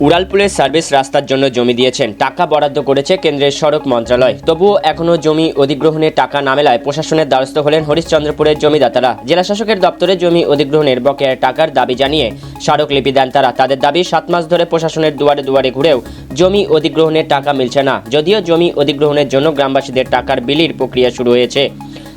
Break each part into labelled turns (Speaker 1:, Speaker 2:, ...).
Speaker 1: উড়ালপুলের service রাস্তার জন্য জমি দিয়েছেন, টাকা বরাদ্দ করেছে কেন্দ্রের সড়ক মন্ত্রণালয়। তবুও এখনও জমি অধিগ্রহণের টাকা না মেলায় প্রশাসনের দ্বারস্থ হলেন হরিশ্চন্দ্রপুরের জমিদাতারা। জেলা শাসকের দপ্তরে জমি অধিগ্রহণের বকেয়া টাকার দাবি জানিয়ে স্মারকলিপি দেন তারা। তাদের দাবি, সাত মাস ধরে প্রশাসনের দুয়ারে দুয়ারে ঘুরেও জমি অধিগ্রহণের টাকা মিলছে না। যদিও জমি অধিগ্রহণের জন্য গ্রামবাসীদের টাকার বিলির প্রক্রিয়া শুরু হয়েছে।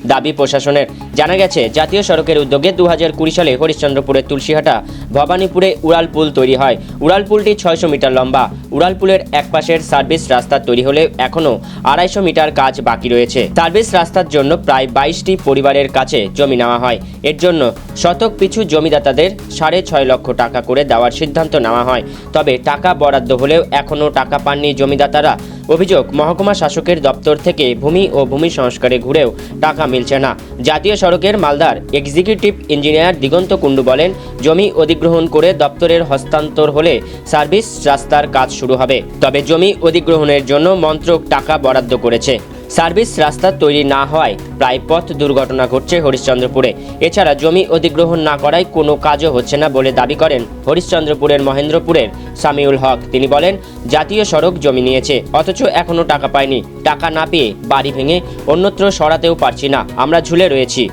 Speaker 1: দাবি প্রশাসনের। জানা গেছে, জাতীয় সড়কের উদ্যোগে দু হাজার কুড়ি সালে হরিশ্চন্দ্রপুরের তুলসীহাটা, ভবানীপুরে উড়াল পুল তৈরি হয়। উড়াল পুলটি ছয়শো মিটার লম্বা। উড়াল পুলের এক পাশের সার্ভিস রাস্তা তৈরি হলে এখনও আড়াইশো মিটার কাজ বাকি রয়েছে। সার্ভিস রাস্তার জন্য প্রায় বাইশটি পরিবারের কাছে জমি নেওয়া হয়। এর জন্য শতক পিছু জমিদাতাদের সাড়ে ছয় লক্ষ টাকা করে দেওয়ার সিদ্ধান্ত নেওয়া হয়। তবে টাকা বরাদ্দ হলেও এখনও টাকা পাননি জমিদাতারা। অভিযোগ, মহকুমা শাসকের দপ্তর থেকে ভূমি ও ভূমি সংস্কারে ঘুরেও টাকা মিলছে না। জাতীয় সড়কের মালদার এক্সিকিউটিভ ইঞ্জিনিয়ার দিগন্ত কুণ্ডু বলেন, জমি অধিগ্রহণ করে দপ্তরের হস্তান্তর হলে সার্ভিস রাস্তার কাজ শুরু হবে। তবে জমি অধিগ্রহণের জন্য মন্ত্রক টাকা বরাদ্দ করেছে। সার্ভিস রাস্তা তৈরি না হওয়ায় প্রায় পথ দুর্ঘটনা ঘটছে হরিশ্চন্দ্রপুরে। এছাড়া জমি অধিগ্রহণ না করায় কোনো কাজও হচ্ছে না বলে দাবি করেন হরিশ্চন্দ্রপুরের মহেন্দ্রপুরের সামিউল হক। তিনি বলেন, জাতীয় সড়ক জমি নিয়েছে, অথচ এখনও টাকা পায়নি। টাকা না পেয়ে বাড়ি ভেঙে অন্যত্র সরাতেও পারছি না। আমরা ঝুলে রয়েছি।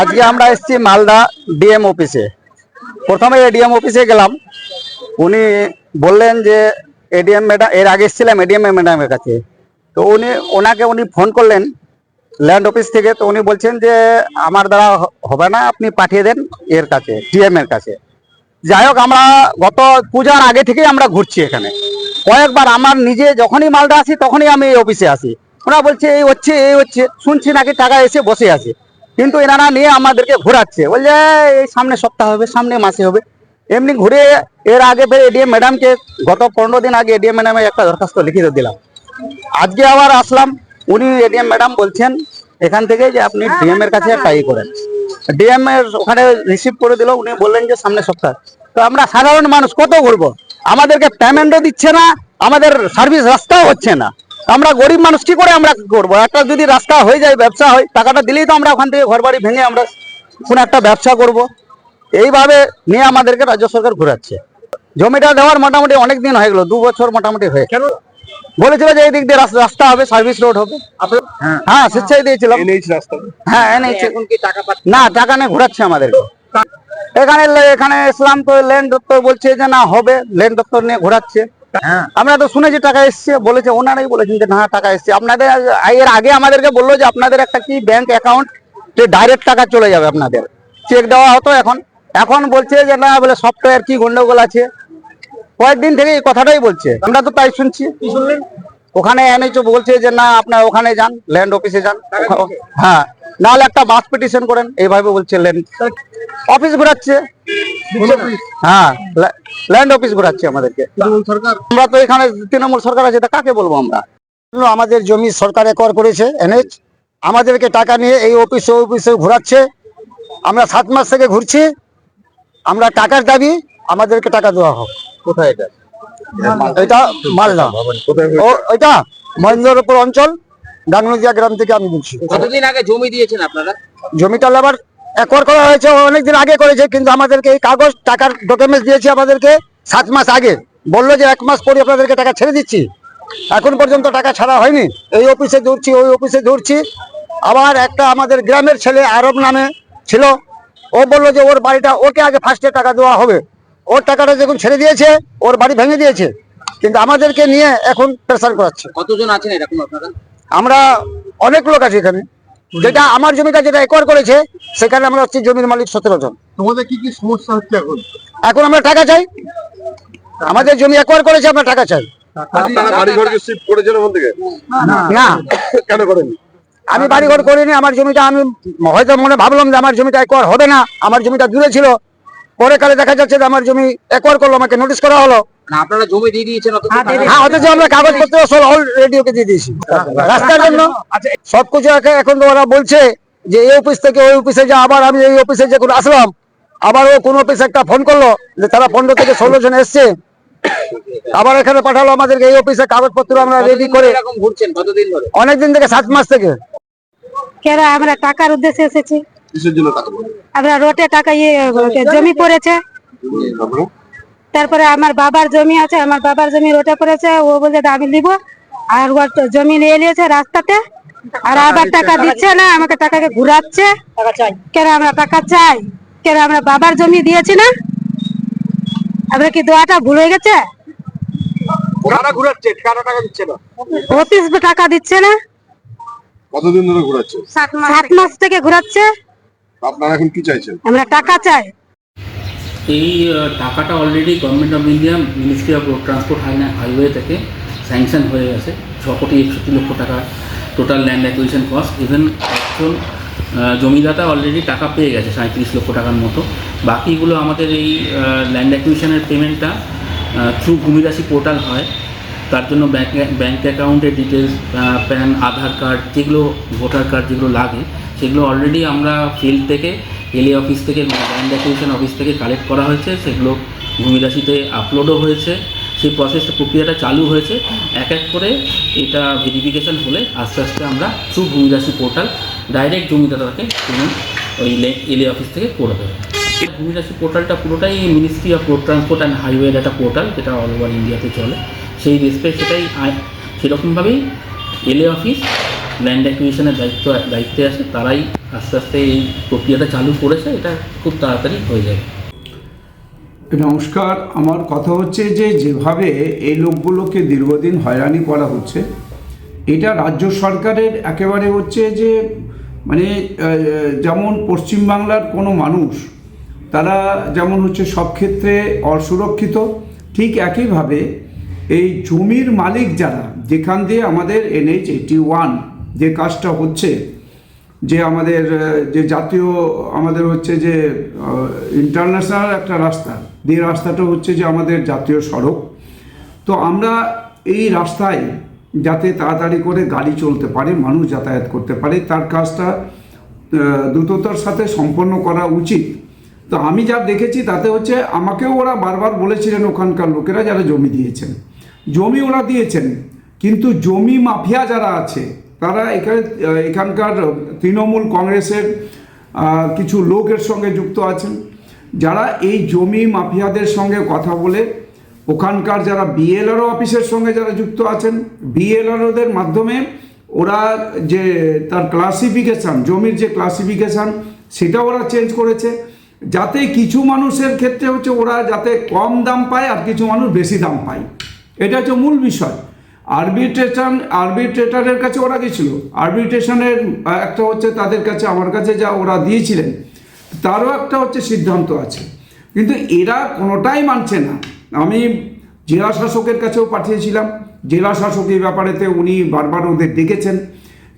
Speaker 2: আজকে আমরা এসেছি মালদা ডিএম অফিসে। প্রথমে এডিএম অফিসে গেলাম। উনি বললেন যে এডিএম ম্যাডাম এর আগে এসেছিলাম এডিএম ম্যাডামের কাছে। তো উনি, ওনাকে উনি ফোন করলেন ল্যান্ড অফিস থেকে। তো উনি বলছেন যে, আমার দ্বারা হবে না, আপনি পাঠিয়ে দেন এর কাছে ডিএম এর কাছে। যাই হোক, আমরা গত পূজার আগে থেকেই আমরা ঘুরছি এখানে। কয়েকবার আমার নিজে যখনই মালদা আসি, তখনই আমি এই অফিসে আসি। ওরা বলছে, এই হচ্ছে এই হচ্ছে। শুনছি নাকি টাকা এসে বসে আছে। কিন্তু এনারা নিয়ে আমাদেরকে ঘোরাচ্ছে। বলছে, এই সামনে সপ্তাহ হবে, সামনে মাসে হবে। এমনি ঘুরে এর আগে এডিএম ম্যাডামকে গত পনেরো দিন আগে এডিএম ম্যাডামে একটা দরখাস্ত লিখিত দিলাম। আজকে আবার আসলাম। উনি এডিএম ম্যাডাম বলছেন এখান থেকে যে আপনি ডিএম এর কাছে ট্রাই করেন। ডিএম এর ওখানে রিসিভ করে দিল উনি বললেন যে সামনে সপ্তাহ। তো আমরা সাধারণ মানুষ কত ঘুরবো? আমাদেরকে পেমেন্টও দিচ্ছে না আমাদের সার্ভিস রাস্তাও হচ্ছে না। আমরা গরিব মানুষ কি করে আমরা করব? একটা যদি রাস্তা হয়ে যায় ব্যবসা হয় টাকাটা দিলেই তো আমরা ওখান থেকে ঘর বাড়ি ভেঙে আমরা কোনো একটা ব্যবসা করব। এইভাবে নিয়ে আমাদেরকে রাজ্য সরকার ঘুরাচ্ছে। জমিটা দেওয়ার মোটামুটি অনেক দিন হয়ে গেল দু বছর মোটামুটি হয়ে কেন বলেছিল যে এই দিক দিয়ে রাস্তা হবে সার্ভিস রোড হবে। হ্যাঁ। স্বেচ্ছায় দিয়েছিলাম। হ্যাঁ এনেছে না টাকা নিয়ে ঘোরাচ্ছে আমাদেরকে। এখানে এখানে ইসলাম তো ল্যান্ড দপ্তর বলছে যে না হবে। ল্যান্ড দপ্তর নিয়ে ঘোরাচ্ছে। আমরা তো শুনেছি টাকা এসছে বলেছে ওনারাই বলেছেন যে না টাকা এসছে। আপনাদের এর আগে আমাদেরকে বলল যে আপনাদের একটা কি ব্যাংক অ্যাকাউন্ট ডাইরেক্ট টাকা চলে যাবে আপনাদের। চেক দেওয়া হতো এখন। এখন বলছে যে না বলে সফটওয়্যার কি গন্ডগোল আছে? কয়েকদিন থেকে এই কথাটাই বলছে। আমরা তো তাই শুনছি। ওখানে এনেছো বলছে যে না আপনার ওখানে যান ল্যান্ড অফিসে যান। হ্যাঁ নাহলে একটা বাস পিটিশন করেন এইভাবে বলছে ল্যান্ড অফিস ঘোরাচ্ছে। হ্যাঁ ল্যান্ড অফিস ঘোরাচ্ছে আমাদেরকে। আমরা তো এখানে তৃণমূল সরকার আছে তা কাকে বলব আমরা? আমাদের জমি সরকার একর করেছে এনএচ আমাদেরকে টাকা নিয়ে এই অফিসে অফিসে ঘোরাচ্ছে। আমরা সাত মাস থেকে ঘুরছি। আমরা টাকার দাবি আমাদেরকে টাকা দেওয়া হোক।
Speaker 3: কোথায় এটা?
Speaker 2: এটা মালদা। ও এটা মহেন্দ্রপুর অঞ্চল ডাংনদিয়া গ্রাম থেকে আমি বলছি।
Speaker 3: কতদিন আগে জমি দিয়েছেন আপনারা?
Speaker 2: জমিটা আবার একর করা হয়েছে অনেকদিন আগে করেছে কিন্তু আমাদেরকে এই কাগজ টাকার ডকুমেন্টস দিয়েছে আমাদেরকে সাত মাস আগে। বলল যে এক মাস পরে আপনাদেরকে টাকা ছেড়ে দিচ্ছি। এখন পর্যন্ত টাকা ছাড়া হয়নি। এই অফিসে ধরছি ওই অফিসে ধরছি। আবার একটা আমাদের গ্রামের ছেলে আরব নামে ছিল। ও বলল যে ওর বাড়িটা ওকে আগে ফার্স্টে টাকা দেওয়া হবে। ওর টাকাটা যখন ছেড়ে দিয়েছে ওর বাড়ি ভেঙে দিয়েছে। কিন্তু আমাদেরকে নিয়ে এখন প্রেসার করাচ্ছে।
Speaker 3: কতজন আছেন এরকম আপনারা?
Speaker 2: আমরা অনেক লোক আছি এখানে। যেটা আমার জমিটা যেটা একর করেছে সেখানে আমরা হচ্ছে জমির মালিক সতেরো জন।
Speaker 4: তোমাদের কি কি সমস্যা হচ্ছে এখন?
Speaker 2: এখন আমরা টাকা চাই। আমাদের জমি একর করেছে আমরা টাকা চাই। না।
Speaker 4: কেন করেন
Speaker 2: আমি বাড়ি ঘর করিনি আমার জমিটা আমি হয়তো মনে ভাবলাম যে আমার জমিটা একর হবে না আমার জমিটা দূরে ছিল। পরে কালে দেখা যাচ্ছে যে আমার জমি একর করল আমাকে নোটিশ করা হলো।
Speaker 3: আপনারা জমি দিয়ে দিয়েছেন
Speaker 2: হ্যাঁ অথচ আমরা কাগজপত্র সব অল রেডিওকে দিয়ে দিয়েছি। রাস্তার জন্য। সবকিছু এখন ওরা বলছে যে এই অফিস থেকে ওই অফিসে যা আবার আমি এই অফিসে যখন আসলাম আবার ও কোন অফিসে একটা ফোন করল যে তারা পনেরো থেকে ষোলো জন এসছে। আবার এখানে পাঠালো আমাদেরকে এই অফিসে কাগজপত্র আমরা রেডি করে
Speaker 3: ঘুরছেন? কতদিন ধরে?
Speaker 2: অনেকদিন থেকে সাত মাস থেকে।
Speaker 5: কেরা আমরা টাকার উদ্দেশ্যে এসেছি।
Speaker 4: কিসের জন্য টাকা
Speaker 5: আমরা রোটে টাকা ইয়ে জমি পড়েছে। তারপরে? আমার বাবার জমি আছে আমার বাবার জমি ওটা পড়েছে ও বলে যে আমি নিব। আর ওর জমি নিয়ে নিয়েছে রাস্তাতে। আর আবার টাকা দিচ্ছে না আমাকে টাকাকে ঘুরাচ্ছে। কেন আমরা টাকা চাই? কেন আমরা বাবার জমি দিয়েছি না? আমরা কি দোয়াটা ভুল হয়ে গেছে?
Speaker 4: ঘুরাচ্ছে টাকা দিচ্ছে না।
Speaker 5: অফিস টাকা দিচ্ছে না।
Speaker 4: কতদিন ধরে ঘুরাচ্ছে?
Speaker 5: সাত মাস থেকে ঘুরাচ্ছে।
Speaker 4: আপনারা এখন কি চাইছেন?
Speaker 5: আমরা টাকা চাই।
Speaker 6: এই টাকাটা already government of India ministry of road transport highway থেকে স্যাংশন হয়ে গেছে। ছ কোটি একষট্টি লক্ষ টাকা total land acquisition cost even একজন জমিদাতা অলরেডি টাকা পেয়ে গেছে সাঁত্রিশ লক্ষ টাকার মতো। বাকিগুলো আমাদের এই ল্যান্ড অ্যাকুইশনের পেমেন্টটা থ্রু ভূমিরাশি পোর্টাল হয়। তার জন্য ব্যাঙ্ক ব্যাঙ্ক অ্যাকাউন্টের ডিটেলস প্যান আধার কার্ড যেগুলো ভোটার কার্ড যেগুলো লাগে সেগুলো অলরেডি আমরা ফিল্ড থেকে এলএ অফিস থেকে ল্যান্ড অ্যাকুইশন অফিস থেকে কালেক্ট করা হয়েছে, সেগুলো ভূমিরাশিতে আপলোডও হয়েছে। সেই প্রসেসটা প্রক্রিয়াটা চালু হয়েছে। এক এক করে এটা ভেরিফিকেশন হলে আস্তে আস্তে আমরা থ্রু ভূমিরাশি পোর্টাল ডাইরেক্ট জমিদাতাকে পেমেন্ট ওই এলএ অফিস থেকে করে দেবো এই ভূমিরাশি পোর্টালটা পুরোটাই ministry of road transport and হাইওয়ের একটা পোর্টাল যেটা অল ওভার ইন্ডিয়াতে চলে। সেই রেসপেক্ট সেটাই সেরকমভাবেই এলএ অফিস ল্যান্ড অ্যাকুইশনের দায়িত্ব, দায়িত্বে আছে, তারাই আস্তে আস্তে এই প্রক্রিয়াটা চালু করেছে, এটা খুব তাড়াতাড়ি হয়ে যাবে
Speaker 7: নমস্কার, আমার কথা হচ্ছে যে যেভাবে এই লোকগুলোকে দীর্ঘদিন হয়রানি করা হচ্ছে, এটা রাজ্য সরকারের একেবারে হচ্ছে যে মানে যেমন পশ্চিমবাংলার কোনো মানুষ, তারা যেমন হচ্ছে সব ক্ষেত্রে অসুরক্ষিত, ঠিক একইভাবে এই জমির মালিক যারা, যেখান দিয়ে আমাদের এনএইচ এইটি ওয়ান যে কাজটা হচ্ছে, যে আমাদের যে জাতীয়, আমাদের হচ্ছে যে ইন্টারন্যাশনাল একটা রাস্তা। যে রাস্তাটা হচ্ছে যে আমাদের জাতীয় সড়ক। তো আমরা এই রাস্তায় যাতে তাড়াতাড়ি করে গাড়ি চলতে পারে, মানুষ যাতায়াত করতে পারে, তার কাজটা দ্রুততার সাথে সম্পন্ন করা উচিত। তো আমি যা দেখেছি তাতে হচ্ছে আমাকেও ওরা বারবার বলেছিলেন ওখানকার লোকেরা যারা জমি দিয়েছেন। জমি ওরা দিয়েছেন, কিন্তু জমি মাফিয়া যারা আছে তারা এখানে এখানকার তৃণমূল কংগ্রেসের কিছু লোকের সঙ্গে যুক্ত আছেন। যারা এই জমি মাফিয়াদের সঙ্গে কথা বলে, ওখানকার যারা বিএলআরও অফিসের সঙ্গে যারা যুক্ত আছেন, বিএলআরওদের মাধ্যমে ওরা যে তার ক্লাসিফিকেশান জমির যে ক্লাসিফিকেশান সেটা ওরা চেঞ্জ করেছে। যাতে কিছু মানুষের ক্ষেত্রে হচ্ছে ওরা যাতে কম দাম পায় আর কিছু মানুষ বেশি দাম পায়। এটা হচ্ছে মূল বিষয়। আরবিট্রেশন আরবিট্রেটারের কাছে ওরা গেছিল। আরবিট্রেশনের একটা হচ্ছে তাদের কাছে, আমার কাছে যা ওরা দিয়েছিলেন, তারও একটা হচ্ছে সিদ্ধান্ত আছে। কিন্তু এরা কোনোটাই মানছে না। আমি জেলা শাসকের কাছেও পাঠিয়েছিলাম। জেলা শাসক এই ব্যাপারেতে উনি বারবার ওদের ডেকেছেন।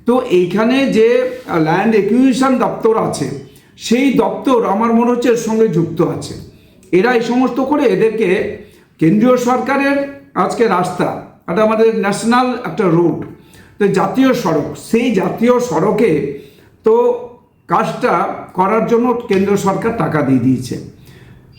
Speaker 7: তো এইখানে যে ল্যান্ড একুইশন দপ্তর আছে, সেই দপ্তর আমার মনে হচ্ছে এর সঙ্গে যুক্ত আছে। এরা এই সমস্ত করে এদেরকে কেন্দ্রীয় সরকারের আজকে রাস্তা এটা আমাদের ন্যাশনাল একটা রুট তো জাতীয় সড়ক, সেই জাতীয় সড়কে তো কাজটা করার জন্য কেন্দ্র সরকার টাকা দিয়ে দিয়েছে।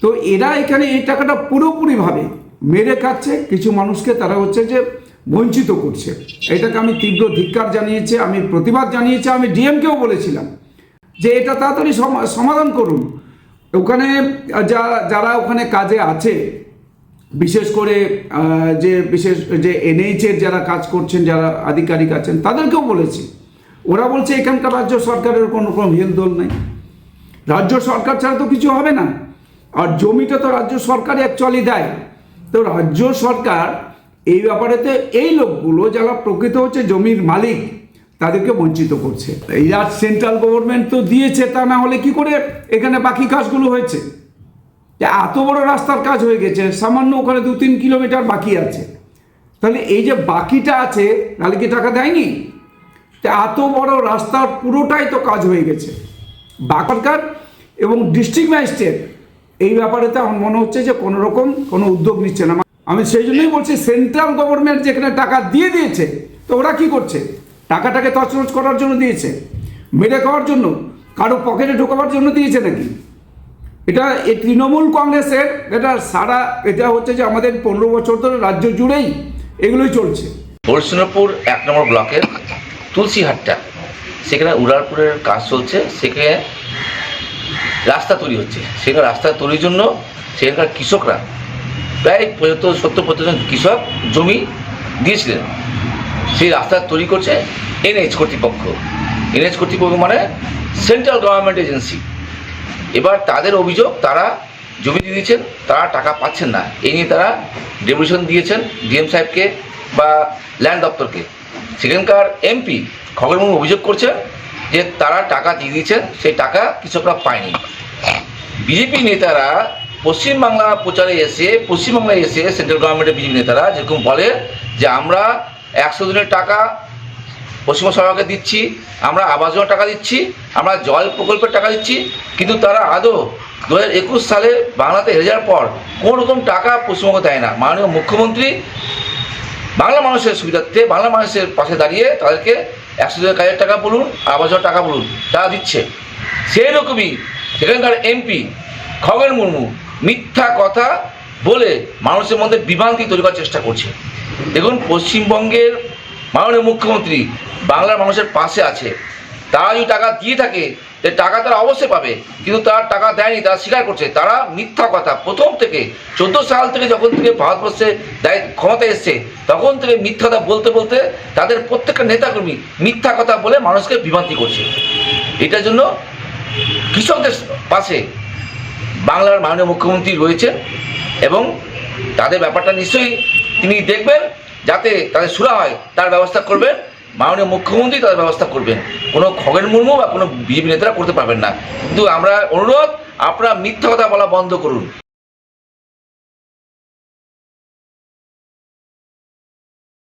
Speaker 7: তো এরা এখানে এই টাকাটা পুরোপুরিভাবে মেরে খাচ্ছে, কিছু মানুষকে তারা হচ্ছে যে বঞ্চিত করছে। এটাকে আমি তীব্র ধিক্কার জানিয়েছি, আমি প্রতিবাদ জানিয়েছি, আমি ডিএমকেও বলেছিলাম যে এটা তাড়াতাড়ি সমা- সমাধান করুন। ওখানে যা, যারা ওখানে কাজে আছে বিশেষ করে যে বিশেষ, যে এনএইচের যারা কাজ করছেন, যারা আধিকারিক আছেন, তাদেরকেও বলেছি। ওরা বলছে, এখানকার রাজ্য সরকারের কোনো রকম হেলদোল নেই। রাজ্য সরকার ছাড়া তো কিছু হবে না। আর জমিটা তো রাজ্য সরকার অ্যাকচুয়ালি দেয়। তো রাজ্য সরকার এই ব্যাপারেতে এই লোকগুলো যারা প্রকৃত হচ্ছে জমির মালিক, তাদেরকে বঞ্চিত করছে। এই আর সেন্ট্রাল গভর্নমেন্ট তো দিয়েছে, তা না হলে কি করে এখানে বাকি কাজগুলো হয়েছে? যে এত বড় রাস্তার কাজ হয়ে গেছে, সামান্য ওখানে দু তিন কিলোমিটার বাকি আছে। তাহলে এই যে বাকিটা আছে তাহলে কি টাকা দেয়নি? এত বড় রাস্তার পুরোটাই তো কাজ হয়ে গেছে। বাকারকার এবং ডিস্ট্রিক্ট ম্যাজিস্ট্রেট, এই ব্যাপারে তো আমার মনে হচ্ছে যে কোনো রকম কোনো উদ্যোগ নিচ্ছে না। আমি সেই জন্যই বলছি সেন্ট্রাল গভর্নমেন্ট যেখানে টাকা দিয়ে দিয়েছে, তো ওরা কি করছে? টাকাটাকে তছনছ করার জন্য দিয়েছে। মেরে খাওয়ার জন্য, কারও পকেটে ঢোকাবার জন্য দিয়েছে নাকি? এটা এই তৃণমূল কংগ্রেসের, এটা সারা, এটা হচ্ছে যে আমাদের পনেরো বছর ধরে রাজ্য জুড়েই এগুলোই চলছে।
Speaker 8: হরিশ্চন্দ্রপুর এক নম্বর ব্লকের তুলসীহাটটা, সেখানে উড়ারপুরের কাজ চলছে, সেখানে রাস্তা তৈরি হচ্ছে। সেখানে রাস্তা তৈরির জন্য সেখানকার কৃষকরা প্রায় পঁচাত্তর, সত্তর পঁচাত্তর কৃষক জমি দিয়েছিলেন। সেই রাস্তা তৈরি করছে এনএইচ কর্তৃপক্ষ। এনএইচ কর্তৃপক্ষ মানে সেন্ট্রাল গভর্নমেন্ট এজেন্সি। এবার তাদের অভিযোগ, তারা জমি দিয়ে দিয়েছেন, তারা টাকা পাচ্ছেন না। এই নিয়ে তারা ডেপুটেশন দিয়েছেন ডিএম সাহেবকে বা ল্যান্ড দপ্তরকে। সেখানকার এমপি খগর অভিযোগ করছেন যে তারা টাকা দিয়ে দিয়েছেন, সেই টাকা কৃষকরা পায়নি। বিজেপি নেতারা পশ্চিমবাংলা প্রচারে এসে পশ্চিমবাংলায় এসে সেন্ট্রাল গভর্নমেন্টের বিজেপি নেতারা যেরকম বলে যে আমরা একশো দিনের টাকা পশ্চিমবঙ্গ সরকারকে দিচ্ছি, আমরা আবাস যোজনার টাকা দিচ্ছি, আমরা জল প্রকল্পের টাকা দিচ্ছি, কিন্তু তারা আদৌ দু হাজার একুশ সালে বাংলাতে হেরে যাওয়ার পর কোনো রকম টাকা পশ্চিমবঙ্গ দেয় না। মাননীয় মুখ্যমন্ত্রী বাংলা মানুষের সুবিধার্থে বাংলা মানুষের পাশে দাঁড়িয়ে তাদেরকে একশো কাজের টাকা বলুন আবাস টাকা বলুন টাকা দিচ্ছে। সেই রকমই সেখানকার এমপি খগেন মুর্মু মিথ্যা কথা বলে মানুষের মধ্যে বিভ্রান্তি তৈরি করার চেষ্টা করছে। দেখুন, পশ্চিমবঙ্গের মাননীয় মুখ্যমন্ত্রী বাংলার মানুষের পাশে আছে। তারা যদি টাকা দিয়ে থাকে টাকা তারা অবশ্যই পাবে। কিন্তু তার টাকা দেয়নি, তারা স্বীকার করছে। তারা মিথ্যা কথা। প্রথম থেকে, চোদ্দ সাল থেকে যখন থেকে ভারতবর্ষে দায় ক্ষমতা এসছে, তখন থেকে মিথ্যা কথা বলতে বলতে তাদের প্রত্যেকটা নেতাকর্মী মিথ্যা কথা বলে মানুষকে বিভ্রান্তি করছে। এটার জন্য কৃষকদের পাশে বাংলার মাননীয় মুখ্যমন্ত্রী রয়েছেন এবং তাদের ব্যাপারটা নিশ্চয়ই তিনি দেখবেন, যাতে তাদের সুরা হয়, তার ব্যবস্থা করবেন। মাননীয় মুখ্যমন্ত্রী তাদের ব্যবস্থা করবেন। কোনো খগেন মুর্মু বা কোনো বিজেপি নেতারা করতে পারবেন না। কিন্তু আমরা অনুরোধ, আপনারা মিথ্যা কথা বলা বন্ধ করুন।